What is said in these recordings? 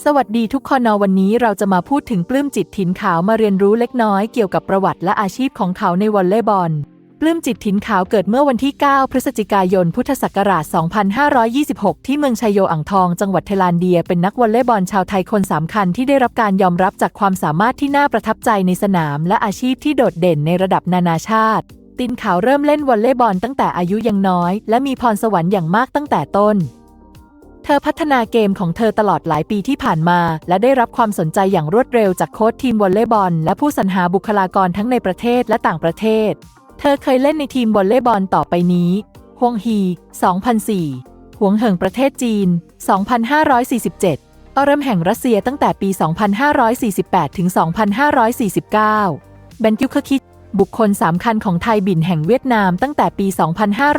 สวัสดีทุกคนวันนี้เราจะมาพูดถึงปลื้มจิตถิ่นขาวมาเรียนรู้เล็กน้อยเกี่ยวกับประวัติและอาชีพของเขาในวอลเลย์บอลปลื้มจิตถิ่นขาวเกิดเมื่อวันที่ 9 พฤศจิกายน พุทธศักราช 2526 ที่เมืองชัยโยอ่างทอง จังหวัดเทลานเดีย เป็นนักวอลเลย์บอลชาวไทยคนสำคัญที่ได้รับการยอมรับจากความสามารถที่น่าประทับใจในสนาม และอาชีพที่โดดเด่นในระดับนานาชาติ ตินขาวเริ่มเล่นวอลเลย์บอลตั้งแต่อายุยังน้อย และมีพรสวรรค์อย่างมากตั้งแต่ต้น เธอพัฒนาเกมของเธอตลอดหลายปีที่ผ่านมา และได้รับความสนใจอย่างรวดเร็วจากโค้ชทีมวอลเลย์บอล และผู้สรรหาบุคลากรทั้งในประเทศและต่างประเทศ เธอเคยเล่นในทีมวอลเลย์บอลต่อไปนี้ฮวงฮี 2004หวงเหิงประเทศจีน 2547 ออรัมแห่งรัสเซียตั้งแต่ปี 2548 ถึง 2549 เบนกิวเคคิดบุคคลสำคัญของไทยบินแห่งเวียดนามตั้งแต่ปี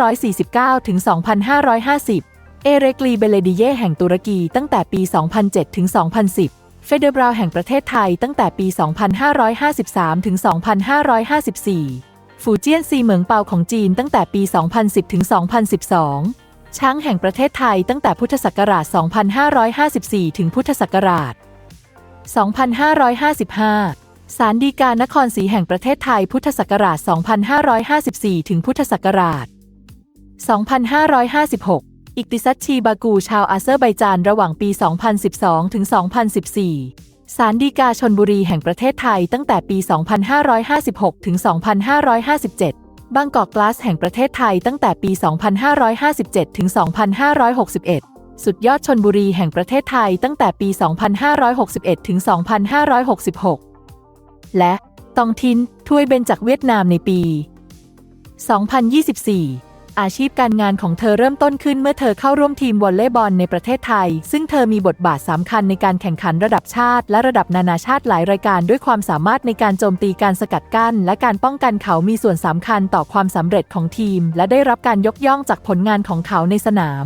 2549 ถึง 2550 เอเรกลีเบเลดิเย่แห่งตุรกีตั้งแต่ปี 2007 ถึง 2010 เฟเดบราวแห่งประเทศไทยตั้งแต่ปี 2553 ถึง 2554 ฟูเจียนซีเหมิงเปาของจีนตั้งแต่ปี 2010 ถึง 2012 ช้างแห่งประเทศไทยตั้งแต่พุทธศักราช 2554 ถึงพุทธศักราช 2555สารดีกานครศรีแห่งประเทศไทยพุทธศักราช 2554 ถึงพุทธศักราช 2556 อิกติซัตชีบากูชาวอาเซอร์ไบจานระหว่างปี 2012 ถึง 2014สารดีกาชนบุรีแห่งประเทศไทยตั้งแต่ปี 2556 ถึง 2557 บางกอกกลาสแห่งประเทศไทยตั้งแต่ปี 2557 ถึง 2561 สุดยอดชนบุรีแห่งประเทศไทยตั้งแต่ปี 2561 ถึง 2566 และตองทินถ้วยเบนจากเวียดนามในปี 2024 อาชีพการงานของเธอเริ่มต้นขึ้นเมื่อเธอเข้าร่วมทีมวอลเลย์บอลในประเทศไทย ซึ่งเธอมีบทบาทสำคัญในการแข่งขันระดับชาติ และระดับนานาชาติหลายรายการด้วยความสามารถในการโจมตีการสกัดกั้น และการป้องกันเขามีส่วนสำคัญต่อความสำเร็จของทีม และได้รับการยกย่องจากผลงานของเขาในสนาม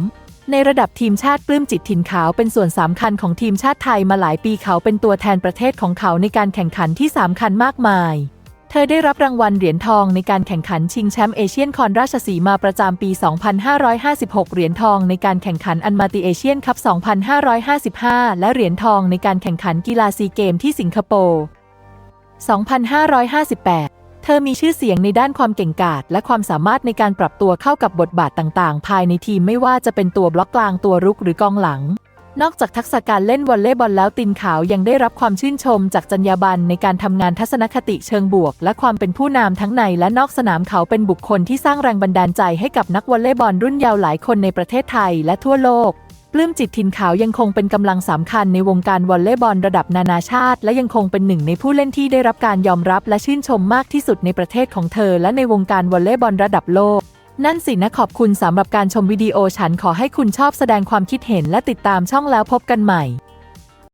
ในระดับทีมชาติปลื้มจิตถิ่นขาวเป็นส่วนสำคัญของทีมชาติไทยมาหลายปีเขาเป็นตัวแทนประเทศของเขาในการแข่งขันที่สำคัญมากมาย เธอได้รับรางวัลเหรียญทองในการแข่งขันชิงแชมป์เอเชียนคอนราชสีมาประจำปี 2556 เหรียญทองในการแข่งขันอันมาติเอเชียนคัพ 2555 และเหรียญทองในการแข่งขันกีฬาซีเกมที่สิงคโปร์ 2558 เธอมีชื่อเสียงในด้านความเก่งกาจและความสามารถในการปรับตัวเข้ากับบทบาทต่างๆ ภายในทีมไม่ว่าจะเป็นตัวบล็อกกลางตัวรุกหรือกองหลัง นอกจากทักษะการเล่นวอลเลย์บอลแล้วตินขาวยังได้รับความชื่นชมจากจรรยาบรรณในการทำงานทัศนคติเชิงบวก และความเป็นผู้นำทั้งในและนอกสนามเขาเป็นบุคคลที่สร้างแรงบันดาลใจให้กับนักวอลเลย์บอลรุ่นเยาว์หลายคนในประเทศไทยและทั่วโลกปลื้มจิตถิ่นขาวยังคงเป็นกำลังสำคัญในวงการวอลเลย์บอลระดับนานาชาติ และยังคงเป็นหนึ่งในผู้เล่นที่ได้รับการยอมรับและชื่นชมมากที่สุดในประเทศของเธอ และในวงการวอลเลย์บอลระดับโลก นั่นสินะขอบคุณสำหรับการชมวิดีโอฉันขอให้คุณชอบแสดงความคิดเห็นและติดตามช่องแล้วพบกันใหม่